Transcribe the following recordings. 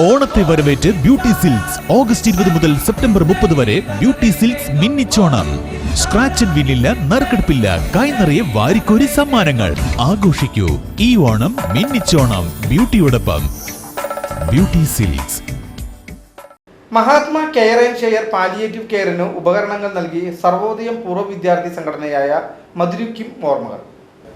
ഓണത്തെ വരവേറ്റ് beauty silks. August ഇരുപത് മുതൽ സെപ്റ്റംബർ മുപ്പത് വരെ ബ്യൂട്ടി സിൽക്സ് മിന്നിച്ചോണം. സ്ക്രാച്ച് ആൻഡ് വിന്നില്ല നറുക്കെടുപ്പില്ല. കൈനിറയെ വാരിക്കോരി സമ്മാനങ്ങൾ. ആഘോഷിക്കൂ. ഈ ഓണം മിന്നിച്ചോണം. ബ്യൂട്ടിയോടൊപ്പം. Beauty silks. Mahatma care and share palliative കെയറിന് ഉപകരണങ്ങൾ നൽകി സർവോദയം പൂർവ വിദ്യാർത്ഥി സംഘടനയായ മധുരിക്കും ഓർമ്മകൾ.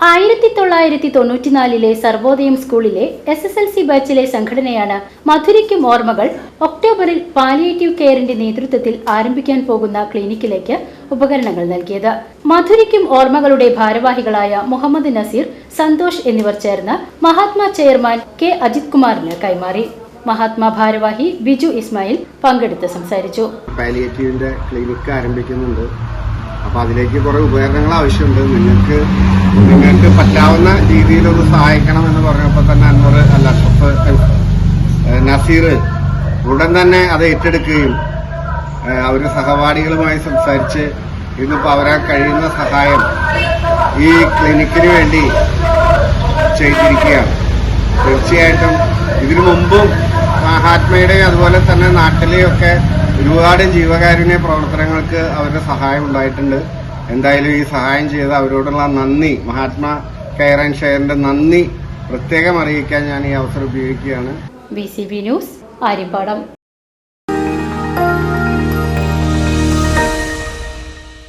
ആയിരത്തി തൊള്ളായിരത്തി തൊണ്ണൂറ്റിനാലിലെ സർവോദയം സ്കൂളിലെ എസ് എസ് എൽ സി ബാച്ചിലെ സംഘടനയാണ് മധുരയ്ക്കും ഓർമ്മകൾ ഒക്ടോബറിൽ പാലിയേറ്റീവ് കെയറിന്റെ നേതൃത്വത്തിൽ ആരംഭിക്കാൻ പോകുന്ന ക്ലിനിക്കിലേക്ക് ഉപകരണങ്ങൾ നൽകിയത്. മധുരയ്ക്കും ഓർമ്മകളുടെ ഭാരവാഹികളായ മുഹമ്മദ് നസീർ സന്തോഷ് എന്നിവർ ചേർന്ന് മഹാത്മാ ചെയർമാൻ കെ. അജിത് കുമാറിന് കൈമാറി. മഹാത്മാ ഭാരവാഹി ബിജു ഇസ്മായിൽ പങ്കെടുത്ത് സംസാരിച്ചു. പാലിയേറ്റീവിന്റെ ക്ലിനിക്ക് ആരംഭിക്കുന്നുണ്ട്. അപ്പോൾ അതിലേക്ക് കുറേ ഉപകരണങ്ങൾ ആവശ്യമുണ്ട്. നിങ്ങൾക്ക് പറ്റാവുന്ന രീതിയിലൊന്ന് സഹായിക്കണം എന്ന് പറഞ്ഞപ്പോൾ തന്നെ അൻവർ അല്ല ഷഫ് നസീർ ഉടൻ തന്നെ അത് ഏറ്റെടുക്കുകയും അവർ സഹപാഠികളുമായി സംസാരിച്ച് ഇന്നിപ്പോൾ അവരെ കഴിയുന്ന സഹായം ഈ ക്ലിനിക്കിന് വേണ്ടി ചെയ്തിരിക്കുകയാണ്. തീർച്ചയായിട്ടും ഇതിനു മുമ്പും മഹാത്മയുടെ അതുപോലെ തന്നെ നാട്ടിലെയൊക്കെ ഒരുപാട് ജീവകാരുണ്യ പ്രവർത്തനങ്ങൾക്ക് അവരുടെ സഹായം ഉണ്ടായിട്ടുണ്ട്. എന്തായാലും ഈ സഹായം ചെയ്ത അവരോടുള്ള നന്ദി മഹാത്മാ കെയർ ആൻഡ് ഷെയറിന്റെ നന്ദി പ്രത്യേകം അറിയിക്കാൻ ഞാൻ ഈ അവസരം ഉപയോഗിക്കുകയാണ്. B C B news Aryappadam